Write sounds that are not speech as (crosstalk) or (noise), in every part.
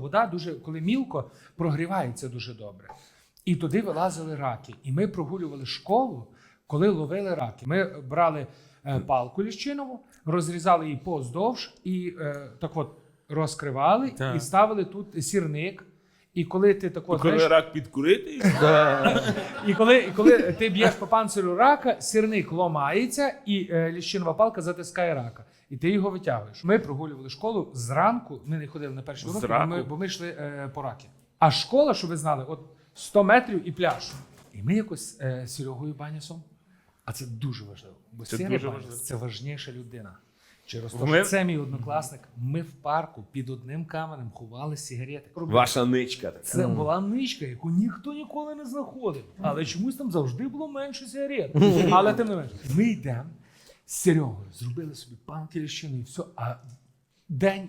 Вода дуже, коли мілко, прогрівається дуже добре. І туди вилазили раки. І ми прогулювали школу, коли ловили раки. Ми брали е, палку ліщинову, розрізали її поздовж і е, так от розкривали Так. і ставили тут сірник. І коли ти так от, Коли знаєш, рак підкурити, (laughs) і коли, і коли ти б'єш по панцирю рака, сірник ломається, і е, ліщинова палка затискає рака. І ти його витягуєш. Ми прогулювали школу зранку. Ми не ходили на перші уроки, бо ми, бо ми йшли е, по раки. А школа, щоб ви знали, от 100 метрів і пляж. І ми якось е, з Серегою Банісом. А це дуже важливо. Бо Це дуже Баніс важливо. це важніша людина. Через те, Ми- що це мій однокласник. Ми в парку під одним каменем ховали сигарети. Ваша ничка. така. Це була ничка, яку ніхто ніколи не знаходив. Але чомусь там завжди було менше сигарет. (laughs) Але тим не менше. Ми йдемо з Серегою, зробили собі панки ліщини і все. А день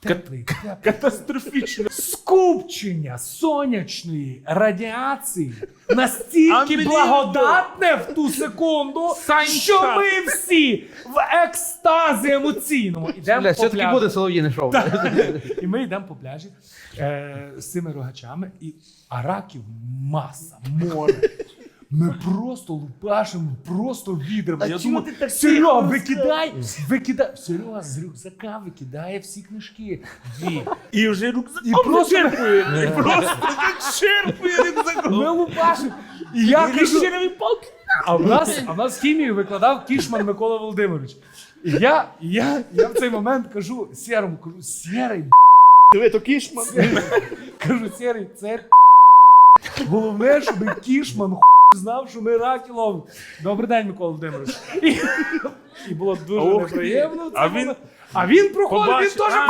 теплий, теплий. катастрофічно. Скупчення сонячної радіації настільки благодатне в ту секунду, що ми всі в екстазі емоційному йдемо Бля, по все-таки пляжу. буде солов'їне шоу. І ми йдемо по пляжі е, з цими рогачами, і а раків маса, море. Ми просто лупашимо, просто відрами. А Я чому думаю, ти так Серега, тихо викидай, викидай. Серега з рюкзака викидає всі книжки. Дві. І вже рюкзак І просто- черпує. І просто черпує рюкзаком. Ми лупашимо. І я кажу, Ліщинові палки. а в нас, а в нас хімію викладав Кішман Микола Володимирович. І я, і я, я в цей момент кажу Сєрому, кажу, Сєрий, Диви, то кішман. Кажу, Сєрий, це головне, щоб Кішман ху- знав, що ми раки ловимо. Добрий день, Микола Володимирович. І, і було дуже Ох, неприємно. а він- а він проходить, Побачив, він теж а.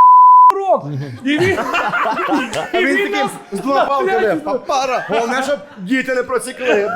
урок. І він, він таким нас з двома палками. Папара. Головне, щоб діти не процікли.